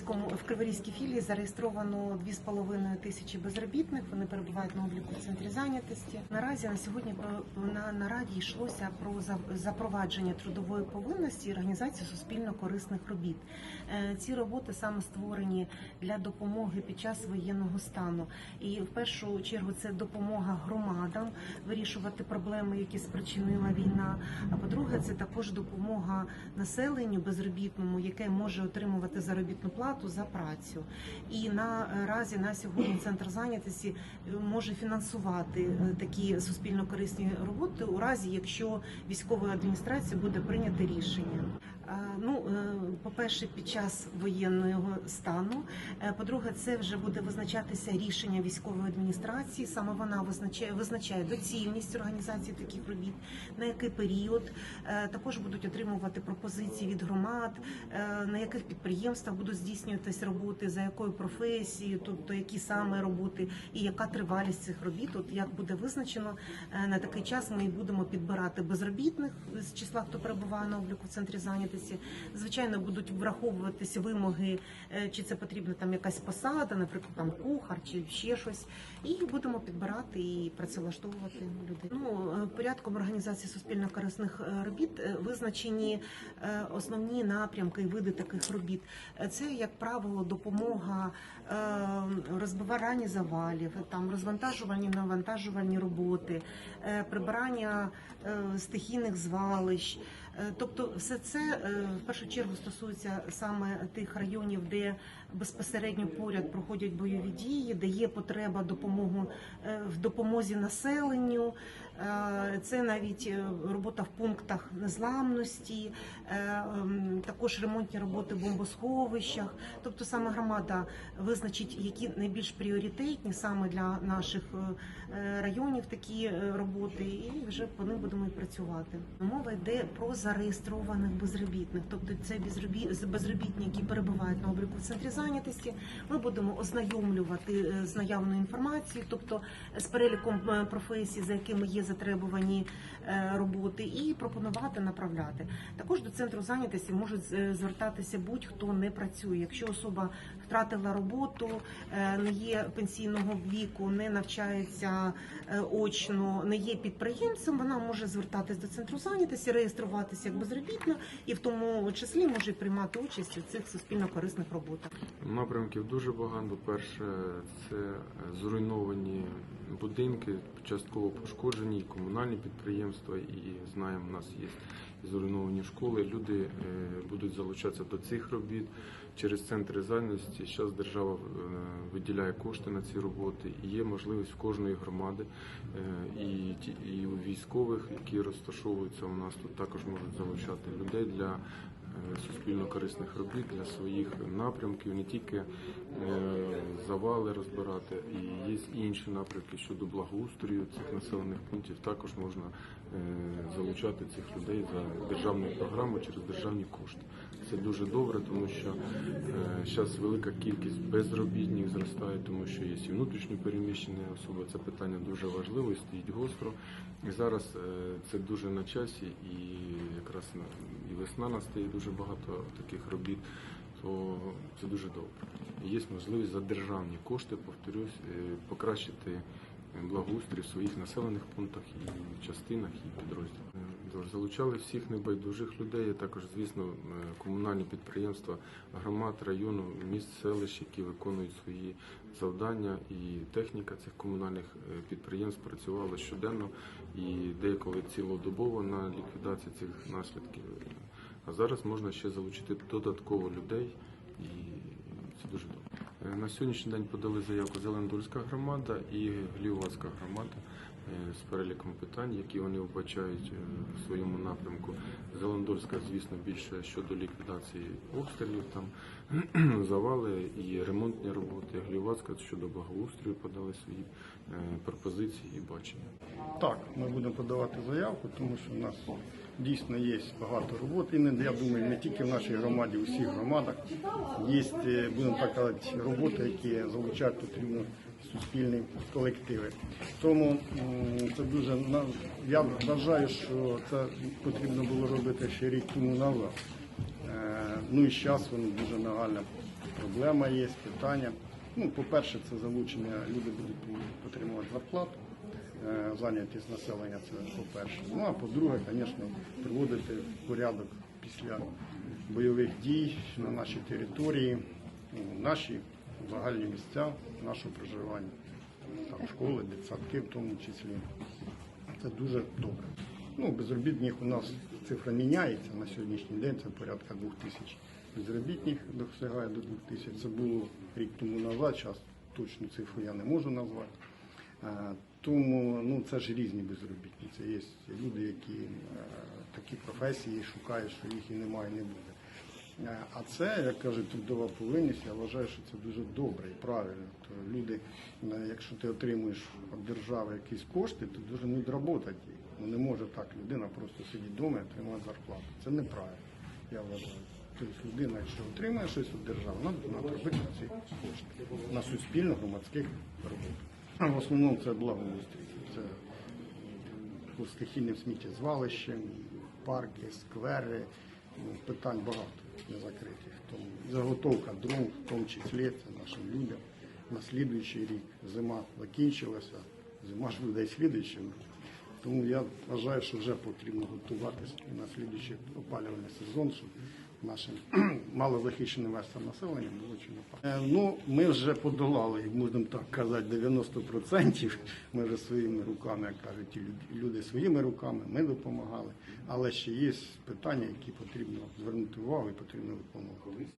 Криворізькому в Криворізькій філії зареєстровано 2,5 тисячі безробітних. Вони перебувають на обліку в центрі зайнятості. Наразі на сьогодні про- на нараді йшлося про запровадження трудової повинності і організацію суспільно корисних робіт. Е, Ці роботи саме створені для допомоги під час воєнного стану. І в першу чергу це допомога громадам вирішувати проблеми, які спричинила війна. А по-друге, це також допомога населенню безробітному, яке може отримувати заробітну плату за працю. І наразі на сьогодні центр зайнятості е, може фінансувати е, такі суспільно корисні роботи у разі, якщо військовою адміністрацією буде прийнято рішення. Е, Ну, е, по-перше, під час воєнного стану. Е, По-друге, це вже буде визначатися рішення військової адміністрації. Саме вона визначає визначає доцільність організації таких робіт, на який період. Також будуть отримувати пропозиції від громад, на яких підприємствах будуть здійснюватись роботи, за якою професією, тобто які саме роботи і яка тривалість цих робіт. От як буде визначено на такий час, ми будемо підбирати безробітних з числа, хто перебуває на обліку в центрі зайнятості. Звичайно, будуть враховуватися вимоги, е, чи це потрібна там якась посада, наприклад, там кухар чи ще щось. І будемо підбирати і працевлаштовувати людей. Ну порядком організації суспільно корисних е, робіт визначені основні напрямки і види таких робіт. Це, як правило, допомога розбиванні завалів, там розвантажувальні навантажувальні роботи, прибирання стихійних звалищ. Тобто, все це в першу чергу стосується саме тих районів, де безпосередньо поряд проходять бойові дії, де є потреба допомогу е, в допомозі населенню. Е, Це навіть е, робота в пунктах незламності, е, ем, також ремонтні роботи в бомбосховищах. Тобто саме громада визначить, які найбільш пріоритетні саме для наших е, районів такі е, роботи, і вже по ним будемо і працювати. Мова йде про зареєстрованих безробітних, тобто це безробітні, які перебувають на обліку в центрі зайнятості. Ми будемо ознайомлювати е, з наявною інформацією, тобто з переліком е, професій, за якими є затребувані е, роботи, і пропонувати направляти. Також до центру зайнятості можуть звертатися будь-хто не працює. Якщо особа втратила роботу, не є пенсійного віку, не навчається очно, не є підприємцем, вона може звертатись до центру зайнятості, реєструватися як безробітна і в тому числі може приймати участь у цих суспільно корисних роботах. Напрямків дуже багато. Перше, це зруйновані будинки, частково пошкоджені, і комунальні підприємства, і знаємо, у нас є зруйновані школи. Люди е, будуть залучатися до цих робіт через центри зайнятості. Зараз держава е, виділяє кошти на ці роботи, і є можливість в кожної громади е, і, і у військових, які розташовуються у нас тут, також можуть залучати людей для е, суспільно корисних робіт для своїх напрямків, не тільки е, завали розбирати, і є інші напрямки щодо благоустрою цих населених пунктів. Також можна е, залучати цих людей за державною програмою через державні кошти. Це дуже добре, тому що зараз велика кількість безробітних зростає, тому що є і внутрішньо переміщені особи. Це питання дуже важливе і стоїть гостро. І зараз е, це дуже на часі, і якраз і весна настає дуже багато таких робіт, то це дуже добре. Є можливість за державні кошти, повторюсь, е, покращити благоустрій в своїх населених пунктах і частинах і підрозділах. Е, Залучали всіх небайдужих людей, також, звісно, е, комунальні підприємства громад, району, міст, селищ, які виконують свої завдання, і техніка цих комунальних е, підприємств працювала щоденно і деколи цілодобово на ліквідацію цих наслідків. А зараз можна ще залучити додатково людей, і це дуже добре. Е, На сьогоднішній день подали заявку Зелендольська громада і Глівацька громада з переліком питань, які вони вбачають е, в своєму напрямку. Зелендольська, звісно, більше щодо ліквідації обстрілів, там завали і ремонтні роботи. Глівацька щодо благоустрою подали свої е, пропозиції і бачення. Так, ми будемо подавати заявку, тому що в нас дійсно є багато роботи. І не, я думаю, не тільки в нашій громаді, у всіх громадах є, е, будемо так казати, роботи, які залучають потрібно суспільні колективи. Тому це дуже я вважаю, що це потрібно було робити ще рік тому назад. Е, Ну і зараз воно дуже нагально проблема є, питання. Ну, по-перше, це залучення, люди будуть отримувати зарплату. Е, Зайнятість населення це по-перше. Ну а по-друге, звісно, приводити в порядок після бойових дій на нашій території, ну, наші загальні місця нашого проживання, там школи, дитсадки в тому числі. Це дуже добре. Ну, безробітних у нас цифра міняється на сьогоднішній день, це порядка двох тисяч безробітних досягає до двох тисяч. Це було рік тому назад, зараз точну цифру я не можу назвати. Е, Тому ну, це ж різні безробітні. Це є люди, які е, такі професії шукають, що їх і немає, і не буде. Е, А це, як кажуть, трудова повинність, я вважаю, що це дуже добре і правильно. То люди, е, якщо ти отримуєш від держави якісь кошти, то дуже не відработати. Ну не може так людина просто сидіти вдома і отримати зарплату. Це неправильно, я вважаю. Тобто людина, якщо отримує щось від держави, вона повинна робити ці кошти на суспільно громадських роботах. В основному це благоустрій. Це по стихійним сміттєзвалищем, парки, сквери. Ну, питань багато не закритих. Тому заготовка дрон, в тому числі, це нашим людям. На слідуючий рік зима закінчилася, зима ж буде слідуючим. Тому я вважаю, що вже потрібно готуватися на слідуючий опалювальний сезон, щоб нашим малозахищеним верствам населення було чи. Е, Ну, ми вже подолали, як можна так казати, 90%. Ми вже своїми руками, як кажуть, ті люд- люди своїми руками, ми допомагали. Але ще є питання, які потрібно звернути увагу і потрібно виконувати.